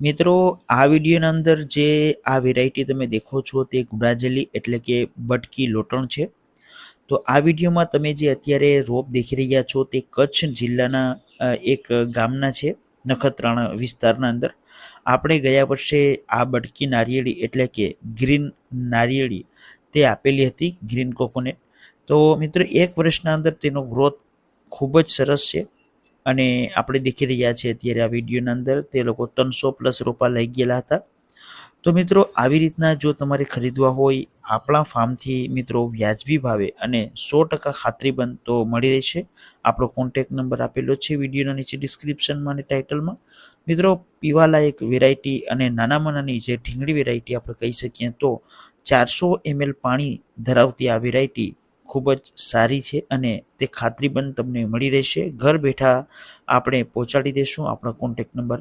મિત્રો, આ વિડીયોના અંદર જે આ વેરાયટી તમે દેખો છો તે ગુડાજલી એટલે કે બટકી લોટણ છે. તો આ વિડીયોમાં તમે જે અત્યારે રોપ દેખી રહ્યા છો તે કચ્છ જિલ્લાના એક ગામના છે, નખત્રાણા વિસ્તારના અંદર. આપણે ગયા વર્ષે આ બટકી નારિયેળી એટલે કે ગ્રીન નારિયેળી તે આપેલી હતી, ગ્રીન કોકોનેટ. તો મિત્રો, એક વર્ષના અંદર તેનો ગ્રોથ ખૂબ જ સરસ છે. અને આપણે દેખી રહ્યા છીએ અત્યારે આ વિડીયોના અંદર, તે લોકો ત્રણસો પ્લસ રોપા લઈ ગયેલા હતા. તો મિત્રો, આવી રીતના જો તમારે ખરીદવા હોય, આપણા ફાર્મથી મિત્રો વ્યાજબી ભાવે અને સો ટકા ખાતરીબંધ તો મળી રહેશે. આપણો કોન્ટેક નંબર આપેલો છે વિડીયોના નીચે ડિસ્ક્રિપ્શનમાં અને ટાઇટલમાં મિત્રો, પીવાલાયક વેરાયટી અને નાનામાં નાની જે ઢીંગળી વેરાયટી આપણે કહી શકીએ તો ચારસો એમએલ પાણી ધરાવતી આ વેરાયટી ખૂબ જ સારી છે અને તે ખાતરી પણ તમને મળી રહેશે. ઘર બેઠા આપણે પહોંચાડી દઈશું આપણો કોન્ટેક નંબર